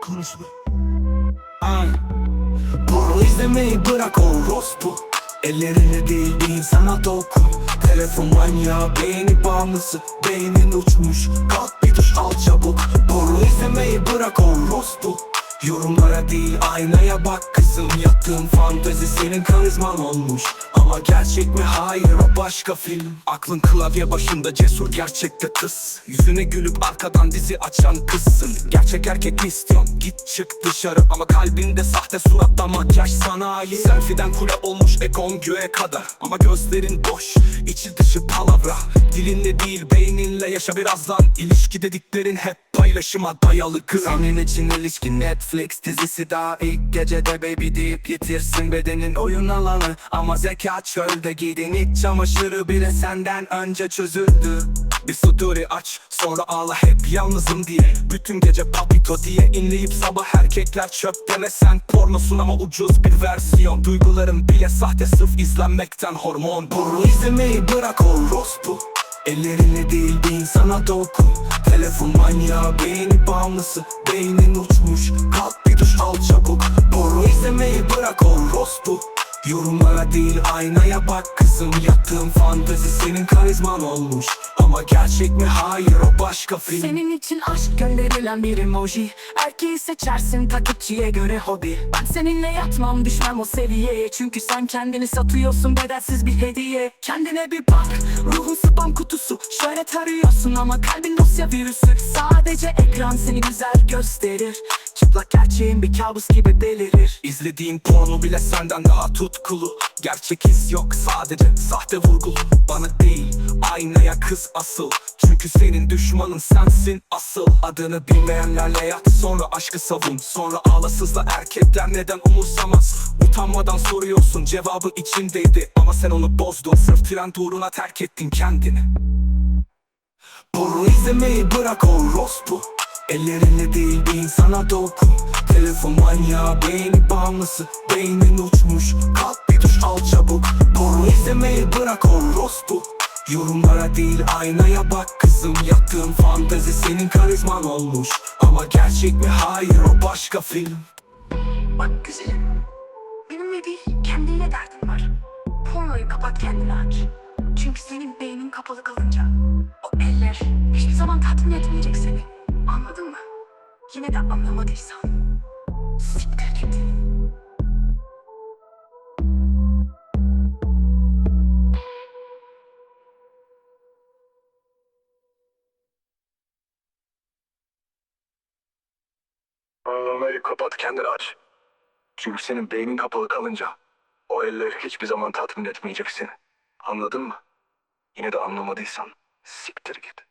konuşma. Ay. Porno izlemeyi bırak orospu. Ellerine değil bir insana dokun Telefon manyağı beyni bağımlısı. Beynin uçmuş. Kalk bir duş al çabuk. Porno izlemeyi bırak orospu bak kızım Yaptığın fantezi senin karizman olmuş. Ama gerçek mi? Hayır o başka film. Aklın klavye başında cesur gerçekte tıs. Yüzüne gülüp arkadan dizi açan kızsın. Gerçek erkek mi git çık dışarı. Ama kalbinde sahte suratta makyaj sanayi. Selfie'den kule olmuş ekon göğe kadar. Ama gözlerin boş içi dışı palavra. Dilinle değil beyninle yaşa. Birazdan İlişki dediklerin hep paylaşıma dayalı kız. Senin için ilişki Netflix dizisi daha ilk gecede baby deyip yitirsin bedenin oyun alanı. Ama zeka çölde giydin iç çamaşırı bile senden önce çözüldü. Bir story aç sonra ağla hep yalnızım diye. Bütün gece papito diye inleyip sabah erkekler çöp deme sen Pornosun ama ucuz bir versiyon. Duygularım bile sahte sırf izlenmekten hormon. Porno izlemeyi bırak orospu Ellerinle değil bir insana dokun. Telefon manyağı beyni bağımlısı. Beynin uçmuş. Kalk bir duş al çabuk. Porno izlemeyi bırak orospu Yorumlara değil aynaya bak kızım. Yaptığın fantezi senin karizman olmuş. Ama gerçek mi? Hayır o başka film. Senin için aşk gönderilen bir emoji. Erkeği seçersin takipçiye göre hobi. Ben seninle yatmam düşmem o seviyeye. Çünkü sen kendini satıyorsun bedelsiz bir hediye. Kendine bir bak ruhun spam kutusu. Şöyle tarıyorsun ama kalbin dosya virüsü. Sadece ekran seni güzel gösterir Çıplak gerçeğin bir kabus gibi delirir. İzlediğin porno bile senden daha tutkulu. Gerçek his yok sadece sahte vurgulu. Bana değil aynaya kız asıl. Çünkü senin düşmanın sensin asıl. Adını bilmeyenlerle yat sonra aşkı savun. Sonra ağlasızla erkekler neden umursamaz? Utanmadan soruyorsun cevabı içindeydi. Ama sen onu bozdun sırf trend uğruna terk ettin kendini. Porno izlemeyi bırak orospu Ellerinle değil bir insana dokun Telefon manyağı beyni bağımlısı. Beynin uçmuş kalk bir duş al çabuk. Porno izlemeyi bırak orospu Yorumlara değil aynaya bak kızım. Yaptığın fantezi senin karizman olmuş. Ama gerçek mi? Hayır o başka film. Bak güzelim Benimle değil kendinle derdin var. Pornoyu kapat kendini aç. Çünkü senin beynin kapalı kalınca O eller hiçbir zaman tatmin etmeyecek seni? Yine de anlamadıysan Siktir git. Pornoyu kapat kendini aç. Çünkü senin beynin kapalı kalınca O eller hiçbir zaman tatmin etmeyecek seni Anladın mı? Yine de anlamadıysan siktir git